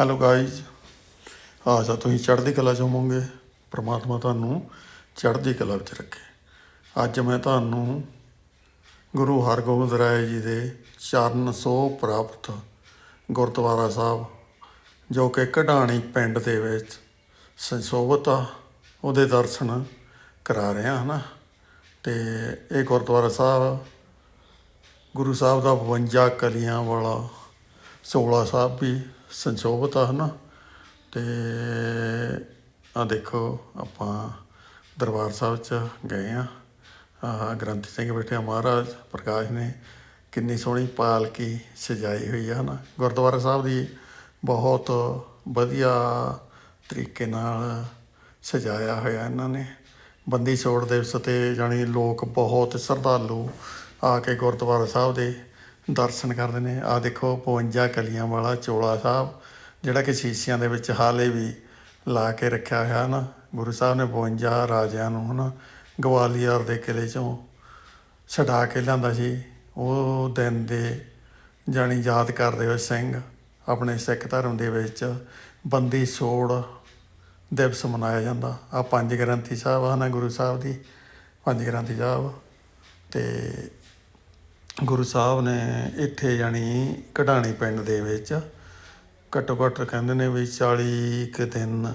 Hello guys ਆਸ਼ਾ ਤੁਸੀਂ ਚੜ੍ਹਦੀ ਕਲਾ ਚ ਹੋਵੋਗੇ। ਪ੍ਰਮਾਤਮਾ ਤੁਹਾਨੂੰ ਚੜ੍ਹਦੀ ਕਲਾ ਵਿੱਚ ਰੱਖੇ। ਅੱਜ ਮੈਂ ਤੁਹਾਨੂੰ ਗੁਰੂ ਹਰਗੋਬਿੰਦ ਰਾਏ ਜੀ ਦੇ ਚਰਨ ਸੋਹ ਪ੍ਰਾਪਤ ਗੁਰਦੁਆਰਾ ਸਾਹਿਬ, ਜੋ ਕਿ ਕਢਾਣੀ ਪਿੰਡ ਦੇ ਵਿੱਚ ਸੰਸ਼ੋਭਿਤ ਆ, ਉਹਦੇ ਦਰਸ਼ਨ ਕਰਾ ਰਿਹਾ ਹਾਂ ਹਨਾ? ਤੇ ਇਹ ਗੁਰਦੁਆਰਾ ਸਾਹਿਬ, ਗੁਰੂ ਸਾਹਿਬ ਦਾ 52 ਕਲੀਆਂ ਵਾਲਾ 16 ਸਾਹਿਬ ਵੀ ਸੰਸ਼ੋਭਿਤ ਆ, ਹਨਾ? ਤੇ ਆ ਦੇਖੋ, ਆਪਾਂ ਦਰਬਾਰ ਸਾਹਿਬ ਚ ਗਏ ਆ। ਆਹ ਗ੍ਰੰਥੀ ਸਿੰਘ ਬੈਠੇ ਆ, ਮਹਾਰਾਜ, ਪ੍ਰਕਾਸ਼ ਨੇ ਕਿੰਨੀ ਸੋਹਣੀ ਪਾਲਕੀ ਸਜਾਈ ਹੋਈ ਆ, ਹਨਾ? ਗੁਰਦੁਆਰਾ ਸਾਹਿਬ ਦੀ ਬਹੁਤ ਵਧੀਆ ਤਰੀਕੇ ਨਾਲ ਸਜਾਇਆ ਹੋਇਆ ਇਹਨਾਂ ਨੇ। ਬੰਦੀ ਛੋੜ ਦਿਵਸ ਤੇ ਜਾਣੀ ਲੋਕ ਬਹੁਤ ਸ਼ਰਧਾਲੂ ਆ ਕੇ ਗੁਰਦੁਆਰਾ ਸਾਹਿਬ ਦੇ ਦਰਸ਼ਨ ਕਰਦੇ ਨੇ ਆ। ਦੇਖੋ 52 ਕਲੀਆਂ ਵਾਲਾ ਚੋਲਾ ਸਾਹਿਬ, ਜਿਹੜਾ ਕਿ ਸ਼ੀਸ਼ਿਆਂ ਦੇ ਵਿੱਚ ਹਾਲੇ ਵੀ ਲਾ ਕੇ ਰੱਖਿਆ ਹੋਇਆ ਨਾ। ਗੁਰੂ ਸਾਹਿਬ ਨੇ 52 ਰਾਜਿਆਂ ਨੂੰ ਹਨਾ, ਗਵਾਲੀਅਰ ਦੇ ਕਿਲੇ ਚੋਂ ਛਡਾ ਕੇ ਲਿਆਂਦਾ ਸੀ। ਉਹ ਦਿਨ ਦੇ ਜਾਣੀ ਯਾਦ ਕਰਦੇ ਹੋਏ ਸਿੰਘ ਆਪਣੇ ਸਿੱਖ ਧਰਮ ਦੇ ਵਿੱਚ ਬੰਦੀ ਛੋੜ ਦਿਵਸ ਮਨਾਇਆ ਜਾਂਦਾ। ਆ ਪੰਜ ਗ੍ਰੰਥੀ ਸਾਹਿਬ ਆ ਗੁਰੂ ਸਾਹਿਬ ਦੀ, ਪੰਜ ਗ੍ਰੰਥੀ ਸਾਹਿਬ। ਤੇ ਗੁਰੂ ਸਾਹਿਬ ਨੇ ਇੱਥੇ ਜਾਣੀ ਕਢਾਣੀ ਪਿੰਡ ਦੇ ਵਿੱਚ ਘੱਟੋ ਘੱਟ ਕਹਿੰਦੇ ਨੇ ਵੀ 40 ਕੁ ਦਿਨ,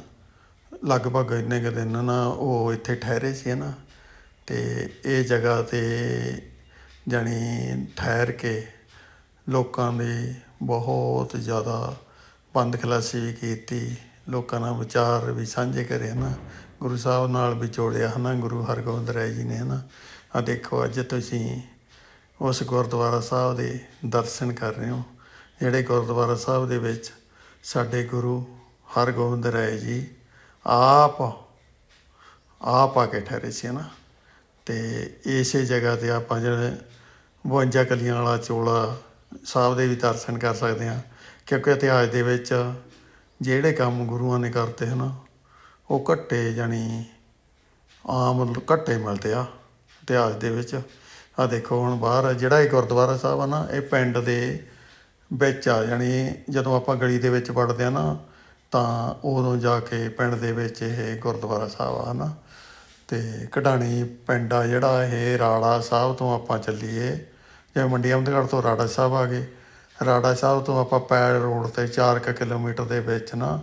ਲਗਭਗ ਇੰਨੇ ਕੁ ਦਿਨ ਨਾ ਉਹ ਇੱਥੇ ਠਹਿਰੇ ਸੀ ਨਾ ਤੇ ਇਹ ਜਗ੍ਹਾ ਤੇ ਜਾਣੀ ਠਹਿਰ ਕੇ ਲੋਕਾਂ ਦੀ ਬਹੁਤ ਜ਼ਿਆਦਾ ਬੰਦ ਖਲਾਸੀ ਵੀ ਕੀਤੀ, ਲੋਕਾਂ ਨਾਲ ਵਿਚਾਰ ਵੀ ਸਾਂਝੇ ਕਰੇ ਨਾ ਗੁਰੂ ਸਾਹਿਬ ਨਾਲ ਵੀ ਜੋੜਿਆ ਹਨਾ ਗੁਰੂ ਹਰਗੋਬਿੰਦ ਰਾਏ ਜੀ ਨੇ ਹਨਾ। ਆ ਦੇਖੋ ਅੱਜ ਤੁਸੀਂ ਉਸ ਗੁਰਦੁਆਰਾ ਸਾਹਿਬ ਦੇ ਦਰਸ਼ਨ ਕਰ ਰਹੇ ਹੋ। ਜਿਹੜੇ ਗੁਰਦੁਆਰਾ ਸਾਹਿਬ ਦੇ ਵਿੱਚ ਸਾਡੇ ਗੁਰੂ ਹਰਗੋਬਿੰਦ ਰਾਏ ਜੀ ਆਪ ਆਪ ਆ ਕੇ ਠਹਿਰੇ ਸੀ ਨਾ ਤੇ ਇਸੇ ਜਗ੍ਹਾ ਤੇ ਆਪਾਂ ਜਿਹੜੇ 52 ਕਲੀਆਂ ਵਾਲਾ ਚੋਲਾ ਸਾਹਿਬ ਦੇ ਵੀ ਦਰਸ਼ਨ ਕਰ ਸਕਦੇ ਹਾਂ। ਕਿਉਂਕਿ ਇਤਿਹਾਸ ਦੇ ਵਿੱਚ ਜਿਹੜੇ ਕੰਮ ਗੁਰੂਆਂ ਨੇ ਕਰਤੇ ਹਨ, ਉਹ ਘੱਟੇ ਜਾਣੀ ਆਮ ਘੱਟੇ ਮਿਲਦੇ ਆ ਇਤਿਹਾਸ ਦੇ ਵਿੱਚ। ਆ ਦੇਖੋ, ਹੁਣ ਬਾਹਰ ਜਿਹੜਾ ਇਹ ਗੁਰਦੁਆਰਾ ਸਾਹਿਬ ਆ ਨਾ, ਇਹ ਪਿੰਡ ਦੇ ਵਿੱਚ ਆ ਜਾਣੀ ਜਦੋਂ ਆਪਾਂ ਗਲੀ ਦੇ ਵਿੱਚ ਵੜਦੇ ਆ ਨਾ, ਤਾਂ ਉਦੋਂ ਜਾ ਕੇ ਪਿੰਡ ਦੇ ਵਿੱਚ ਇਹ ਗੁਰਦੁਆਰਾ ਸਾਹਿਬ ਆ ਨਾ ਤੇ ਕਢਾਣੀ ਪਿੰਡ ਆ ਜਿਹੜਾ, ਇਹ ਰਾੜਾ ਸਾਹਿਬ ਤੋਂ ਆਪਾਂ ਚੱਲੀਏ। ਜਿਵੇਂ ਮੰਡੀ ਅਮਦਗੜ੍ਹ ਤੋਂ ਰਾੜਾ ਸਾਹਿਬ ਆ ਗਏ। ਰਾੜਾ ਸਾਹਿਬ ਤੋਂ ਆਪਾਂ ਪੈਰ ਰੋਡ ਤੇ 4 ਕਿਲੋਮੀਟਰ ਦੇ ਵਿੱਚ ਨਾ,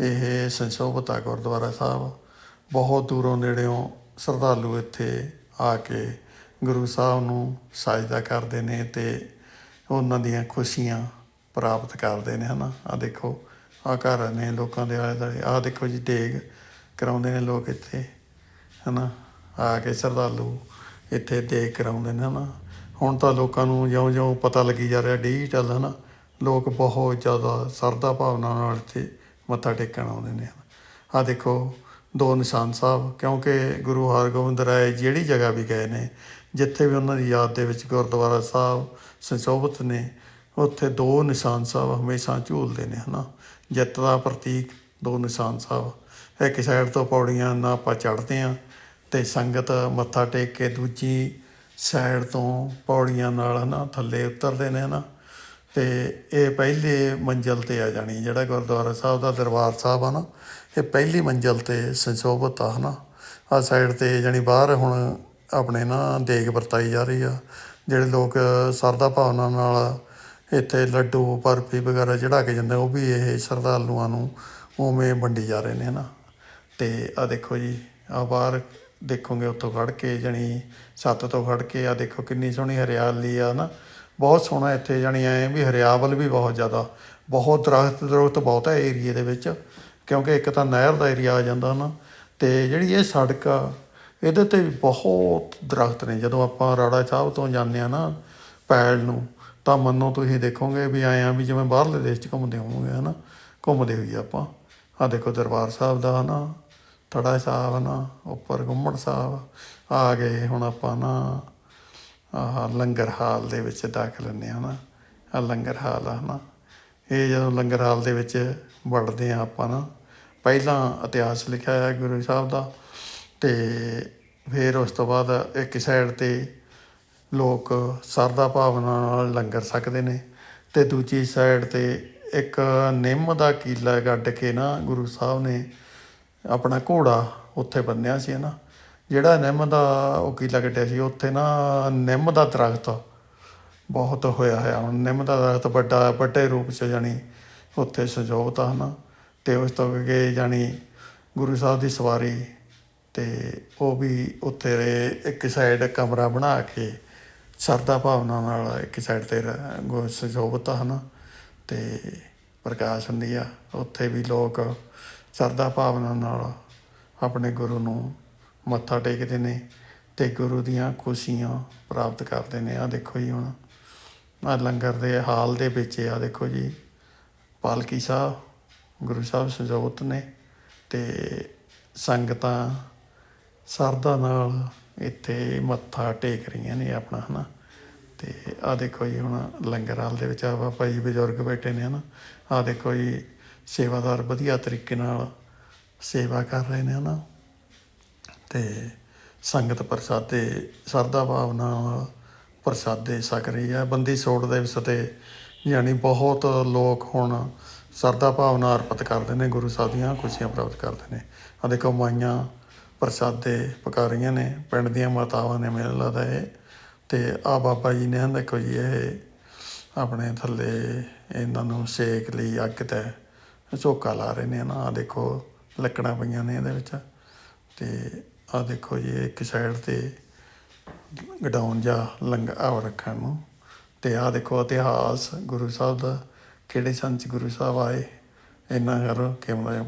ਇਹ ਸੰਸ਼ੋਭਿਤ ਆ ਗੁਰਦੁਆਰਾ ਸਾਹਿਬ। ਬਹੁਤ ਦੂਰੋਂ ਨੇੜਿਓਂ ਸ਼ਰਧਾਲੂ ਇੱਥੇ ਆ ਕੇ ਗੁਰੂ ਸਾਹਿਬ ਨੂੰ ਸਾਜਦਾ ਕਰਦੇ ਨੇ ਤੇ ਉਹਨਾਂ ਦੀਆਂ ਖੁਸ਼ੀਆਂ ਪ੍ਰਾਪਤ ਕਰਦੇ ਨੇ, ਹਨਾ? ਆ ਦੇਖੋ ਆ ਘਰ ਨੇ ਲੋਕਾਂ ਦੇ ਆਲੇ ਦੁਆਲੇ ਆ ਦੇਖੋ ਜੀ ਡੇਗ ਕਰਾਉਂਦੇ ਨੇ ਲੋਕ ਇੱਥੇ, ਹਨਾ? ਆ ਕੇ ਸ਼ਰਧਾਲੂ ਇੱਥੇ ਦੇਖ ਕਰਾਉਂਦੇ ਨੇ, ਹਨਾ? ਹੁਣ ਤਾਂ ਲੋਕਾਂ ਨੂੰ ਜਿਉਂ-ਜਿਉਂ ਪਤਾ ਲੱਗੀ ਜਾ ਰਿਹਾ ਡਿਜੀਟਲ ਹਨਾ? ਲੋਕ ਬਹੁਤ ਜ਼ਿਆਦਾ ਸਰਦਾ ਭਾਵਨਾ ਨਾਲ ਇੱਥੇ ਮੱਥਾ ਟੇਕਣ ਆਉਂਦੇ ਨੇ ਆ ਦੇਖੋ, ਦੋ ਨਿਸ਼ਾਨ ਸਾਹਿਬ, ਕਿਉਂਕਿ ਗੁਰੂ ਹਰਗੋਬਿੰਦ ਰਾਏ ਜਿਹੜੀ ਜਗ੍ਹਾ ਵੀ ਗਏ ਨੇ ਜਿੱਥੇ ਵੀ ਉਹਨਾਂ ਦੀ ਯਾਦ ਦੇ ਵਿੱਚ ਗੁਰਦੁਆਰਾ ਸਾਹਿਬ ਸੰਸ਼ੋਭਿਤ ਨੇ, ਉੱਥੇ ਦੋ ਨਿਸ਼ਾਨ ਸਾਹਿਬ ਹਮੇਸ਼ਾ ਝੂਲਦੇ ਨੇ, ਹਨਾ? ਜਿੱਤ ਦਾ ਪ੍ਰਤੀਕ, ਦੋ ਨਿਸ਼ਾਨ ਸਾਹਿਬ। ਇੱਕ ਸਾਈਡ ਤੋਂ ਪੌੜੀਆਂ ਨਾ ਆਪਾਂ ਚੜ੍ਹਦੇ ਆ ਤੇ ਸੰਗਤ ਮੱਥਾ ਟੇਕ ਕੇ ਦੂਜੀ ਸਾਈਡ ਤੋਂ ਪੌੜੀਆਂ ਨਾਲ, ਹਨਾ, ਥੱਲੇ ਉਤਰਦੇ ਨੇ, ਹਨਾ? ਤੇ ਇਹ ਪਹਿਲੇ ਮੰਜ਼ਲ ਤੇ ਆ ਜਾਣੀ, ਜਿਹੜਾ ਗੁਰਦੁਆਰਾ ਸਾਹਿਬ ਦਾ ਦਰਬਾਰ ਸਾਹਿਬ ਆ ਨਾ, ਇਹ ਪਹਿਲੀ ਮੰਜ਼ਲ ਤੇ ਸੰਸ਼ੋਭਿਤ ਆ, ਹਨਾ? ਆ ਸਾਈਡ ਤੇ ਜਾਣੀ ਬਾਹਰ ਹੁਣ ਆਪਣੇ ਨਾ ਦੇਗ ਵਰਤਾਈ ਜਾ ਰਹੀ ਆ, ਜਿਹੜੇ ਲੋਕ ਸਰਦਾ ਭਾਵਨਾ ਨਾਲ ਇੱਥੇ ਲੱਡੂ, ਬਰਫੀ ਵਗੈਰਾ ਚੜਾ ਕੇ ਜਾਂਦੇ, ਉਹ ਵੀ ਇਹ ਸ਼ਰਧਾਲੂਆਂ ਨੂੰ ਉਵੇਂ ਵੰਡੀ ਜਾ ਰਹੇ ਨੇ ਨਾ ਤੇ ਆ ਦੇਖੋ ਜੀ ਆ ਬਾਹਰ ਦੇਖੋਗੇ ਉੱਥੋਂ ਖੜ ਕੇ ਜਣੀ ਸੱਤ ਤੋਂ ਖੜ ਕੇ ਆ ਦੇਖੋ ਕਿੰਨੀ ਸੋਹਣੀ ਹਰਿਆਲੀ ਆ ਨਾ ਬਹੁਤ ਸੋਹਣਾ ਇੱਥੇ ਜਾਣੀ ਐ ਵੀ ਹਰਿਆਵਲ ਵੀ ਬਹੁਤ ਜ਼ਿਆਦਾ, ਬਹੁਤ ਦਰਖਤ ਦਰਖਤ ਬਹੁਤ ਹੈ ਏਰੀਏ ਦੇ ਵਿੱਚ, ਕਿਉਂਕਿ ਇੱਕ ਤਾਂ ਨਹਿਰ ਦਾ ਏਰੀਆ ਆ ਜਾਂਦਾ ਨਾ ਤੇ ਜਿਹੜੀ ਇਹ ਸੜਕ ਆ ਇਹਦੇ ਤੇ ਵੀ ਬਹੁਤ ਦਰਖਤ ਨੇ। ਜਦੋਂ ਆਪਾਂ ਰਾੜਾ ਸਾਹਿਬ ਤੋਂ ਜਾਂਦੇ ਆ ਨਾ ਪੈਲ ਨੂੰ, ਤਾਂ ਮੰਨੋ ਤੁਸੀਂ ਦੇਖੋਗੇ ਵੀ ਆਏ ਆ ਵੀ ਜਿਵੇਂ ਬਾਹਰਲੇ ਦੇਸ਼ 'ਚ ਘੁੰਮਦੇ ਹੋਵੋਗੇ, ਹਨਾ? ਘੁੰਮਦੇ ਹੋਈ ਆਪਾਂ। ਆ ਦੇਖੋ ਦਰਬਾਰ ਸਾਹਿਬ ਦਾ, ਹਨਾ? ਤੜਾ ਸਾਹਿਬ ਨਾ ਉੱਪਰ ਗੁੰਮੜ ਸਾਹਿਬ। ਆ ਗਏ ਹੁਣ ਆਪਾਂ ਨਾ, ਆਹ ਲੰਗਰ ਹਾਲ ਦੇ ਵਿੱਚ ਦਾਖਲ ਹੁੰਦੇ ਹਾਂ ਨਾ ਆ ਲੰਗਰ ਹਾਲ ਆ, ਹਨਾ? ਇਹ ਜਦੋਂ ਲੰਗਰ ਹਾਲ ਦੇ ਵਿੱਚ ਵੜਦੇ ਆ ਆਪਾਂ ਨਾ, ਪਹਿਲਾਂ ਇਤਿਹਾਸ ਲਿਖਿਆ ਹੈ ਗੁਰੂ ਸਾਹਿਬ ਦਾ ਤੇ ਫਿਰ ਉਸ ਤੋਂ ਬਾਅਦ ਇੱਕ ਸਾਈਡ ਤੇ ਲੋਕ ਸਰਦਾ ਭਾਵਨਾ ਨਾਲ ਲੰਗਰ ਛਕਦੇ ਨੇ ਅਤੇ ਦੂਜੀ ਸਾਈਡ ਤੇ ਇੱਕ ਨਿੰਮ ਦਾ ਕੀਲਾ ਗੱਡ ਕੇ ਨਾ ਗੁਰੂ ਸਾਹਿਬ ਨੇ ਆਪਣਾ ਘੋੜਾ ਉੱਥੇ ਬੰਨਿਆ ਸੀ ਨਾ ਜਿਹੜਾ ਨਿੰਮ ਦਾ ਉਹ ਕੀਲਾ ਕੱਟਿਆ ਸੀ, ਉੱਥੇ ਨਾ ਨਿੰਮ ਦਾ ਦਰਖਤ ਬਹੁਤ ਹੋਇਆ ਹੋਇਆ, ਹੁਣ ਨਿੰਮ ਦਾ ਦਰਖਤ ਵੱਡਾ, ਵੱਡੇ ਰੂਪ 'ਚ ਜਾਣੀ ਉੱਥੇ ਸਜੋਤ ਆ ਹਨਾ, ਤੇ ਉਸ ਤੋਂ ਅੱਗੇ ਜਾਣੀ ਗੁਰੂ ਸਾਹਿਬ ਦੀ ਸਵਾਰੀ ਤੇ ਉਹ ਵੀ ਉੱਥੇ ਇੱਕ ਸਾਈਡ ਕਮਰਾ ਬਣਾ ਕੇ ਸਰਦਾ ਭਾਵਨਾ ਨਾਲ ਇੱਕ ਸਾਈਡ ਤੇ ਰ- ਹਨ। ਸਜੋਤ ਤੇ ਪ੍ਰਕਾਸ਼ ਹੁੰਦੀ ਆ। ਉੱਥੇ ਵੀ ਲੋਕ ਸਰਦਾ ਭਾਵਨਾ ਨਾਲ ਆਪਣੇ ਗੁਰੂ ਨੂੰ ਮੱਥਾ ਟੇਕਦੇ ਨੇ ਤੇ ਗੁਰੂ ਦੀਆਂ ਖੁਸ਼ੀਆਂ ਪ੍ਰਾਪਤ ਕਰਦੇ ਨੇ। ਆ ਦੇਖੋ ਜੀ ਹੁਣ ਆ ਲੰਗਰ ਦੇ ਹਾਲ ਦੇ ਵਿੱਚ ਆ, ਦੇਖੋ ਜੀ। ਪਾਲਕੀ ਸਾਹਿਬ, ਗੁਰੂ ਸਾਹਿਬ ਸਜੋਤ ਨੇ ਤੇ ਸੰਗਤਾਂ ਸਰਦਾ ਨਾਲ ਇੱਥੇ ਮੱਥਾ ਟੇਕ ਰਹੀਆਂ ਨੇ ਆਪਣਾ, ਹਨਾ? ਤੇ ਆ ਦੇਖੋ ਜੀ, ਹੁਣ ਲੰਗਰ ਹਾਲ ਦੇ ਵਿੱਚ ਆ ਬਾਬਾ ਜੀ ਬਜ਼ੁਰਗ ਬੈਠੇ ਨੇ, ਹਨਾ? ਆ ਦੇਖੋ ਜੀ, ਸੇਵਾਦਾਰ ਵਧੀਆ ਤਰੀਕੇ ਨਾਲ ਸੇਵਾ ਕਰ ਰਹੇ ਨੇ, ਹਨਾ? ਤੇ ਸੰਗਤ ਪ੍ਰਸਾਦੇ, ਸਰਦਾ ਭਾਵਨਾ ਨਾਲ ਪ੍ਰਸਾਦੇ ਸਕ ਰਹੀ ਆ। ਬੰਦੀ ਸੋੜ ਦੇ ਸਤੇ ਯਾਨੀ ਬਹੁਤ ਲੋਕ ਹੁਣ ਸਰਦਾ ਭਾਵਨਾ ਅਰਪਿਤ ਕਰਦੇ ਨੇ, ਗੁਰੂ ਸਾਹਿਬ ਦੀਆਂ ਖੁਸ਼ੀਆਂ ਪ੍ਰਾਪਤ ਕਰਦੇ ਨੇ। ਆ ਦੇਖੋ ਮਾਈਆਂ ਪ੍ਰਸਾਦੇ ਪਕਾ ਰਹੀਆਂ ਨੇ, ਪਿੰਡ ਦੀਆਂ ਮਾਤਾਵਾਂ ਨੇ ਮੇਲਾ ਲੱਗਦਾ ਇਹ। ਤੇ ਆ ਬਾਬਾ ਜੀ ਨੇ ਦੇਖੋ ਜੀ, ਇਹ ਆਪਣੇ ਥੱਲੇ ਇਹਨਾਂ ਨੂੰ ਸੇਕ ਲਈ ਅੱਗ ਤੇ ਝੋਕਾ ਲਾ ਰਹੇ ਨੇ ਨਾ ਆ ਦੇਖੋ ਲੱਕੜਾਂ ਪਈਆਂ ਨੇ ਇਹਦੇ ਵਿੱਚ। ਤੇ ਆ ਦੇਖੋ ਜੀ ਇੱਕ ਸਾਈਡ ਤੇ ਗਡਾਉਣ ਜਾਂ ਲੰਗ ਆਵ ਰੱਖਣ ਨੂੰ। ਤੇ ਆ ਦੇਖੋ ਇਤਿਹਾਸ ਗੁਰੂ ਸਾਹਿਬ ਦਾ, ਕਿਹੜੇ ਸੰਤ ਗੁਰੂ ਸਾਹਿਬ ਆਏ? ਇਹਨਾਂ ਕਰੋ ਕਿਵੇਂ